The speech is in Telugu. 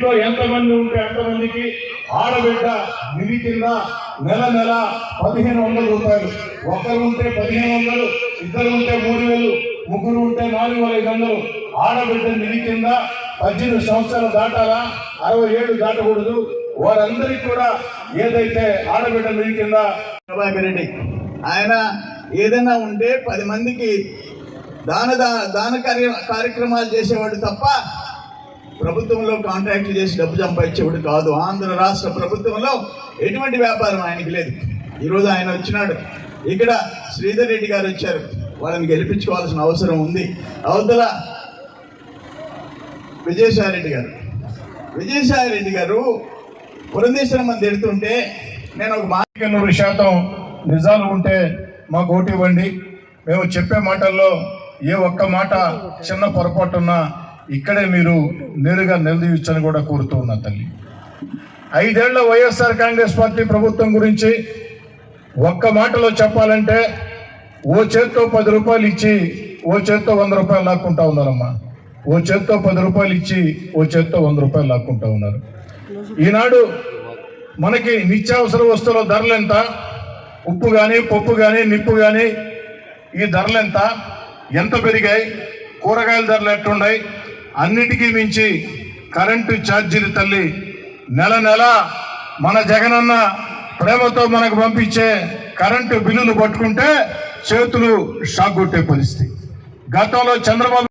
ఇంట్లో ఎంతమంది ఉంటే అంతమందికి ఆడబిడ్డ నిధి కింద నెల నెల పదిహేను వందల రూపాయలు. ఒకరు ఉంటే పదిహేను వందలు ఇద్దరు ఉంటే మూడు వేలు ముగ్గురు ఉంటే నాలుగు వేల ఐదు వందలు. ఆడబిడ్డ నిధి కింద పద్దెనిమిది సంవత్సరాలు దాటాలా? అరవై ఏడు దాటకూడదు. వారందరికీ కూడా ఏదైతే ఆడబిడ్డ నిధి కింద ప్రభాకర్ రెడ్డి ఆయన ఏదైనా ఉంటే పది మందికి దాన దా- దాన కార్య కార్యక్రమాలు చేసేవాడు తప్ప ప్రభుత్వంలో కాంట్రాక్ట్లు చేసి డబ్బు సంపాదించేవాడు కాదు. ఆంధ్ర రాష్ట్ర ప్రభుత్వంలో ఎటువంటి వ్యాపారం ఆయనకి లేదు. ఈరోజు ఆయన వచ్చినాడు. ఇక్కడ శ్రీధర్ రెడ్డి గారు వచ్చారు. వాళ్ళని గెలిపించుకోవాల్సిన అవసరం ఉంది. అవతల విజయసాయి రెడ్డి గారు. విజయసాయి రెడ్డి గారు పురంధేశ్వరం అని తిడుతుంటే నేను ఒక మాట నూరు శాతం నిజాలు ఉంటే మాకు ఓటు ఇవ్వండి. మేము చెప్పే మాటల్లో ఏ ఒక్క మాట చిన్న పొరపాటున్నా ఇక్కడే మీరు నేరుగా నిలదీయచ్చని కూడా కోరుతూ ఉన్నా తల్లి. ఐదేళ్ళ వైఎస్ఆర్ కాంగ్రెస్ పార్టీ ప్రభుత్వం గురించి ఒక్క మాటలో చెప్పాలంటే ఓ చేత్తో పది రూపాయలు ఇచ్చి ఓ చేత్తో వంద రూపాయలు లాక్కుంటా ఉన్నారమ్మా. ఓ చేత్తో పది రూపాయలు ఇచ్చి ఓ చేత్తో వంద రూపాయలు లాక్కుంటా ఉన్నారు. ఈనాడు మనకి నిత్యావసర వస్తువుల ధరలు ఎంత? ఉప్పు కానీ పప్పు కానీ నిప్పు కానీ ఈ ధరలు ఎంత? ఎంత పెరిగాయి? కూరగాయల ధరలు ఎట్టున్నాయి అన్నిటికీ మించి కరెంటు ఛార్జీలు తల్లి నెల నెల మన జగనన్న ప్రేమతో మనకు పంపించే కరెంటు బిల్లులు పట్టుకుంటే చేతులు షాక్ కొట్టే పరిస్థితి. గతంలో చంద్రబాబు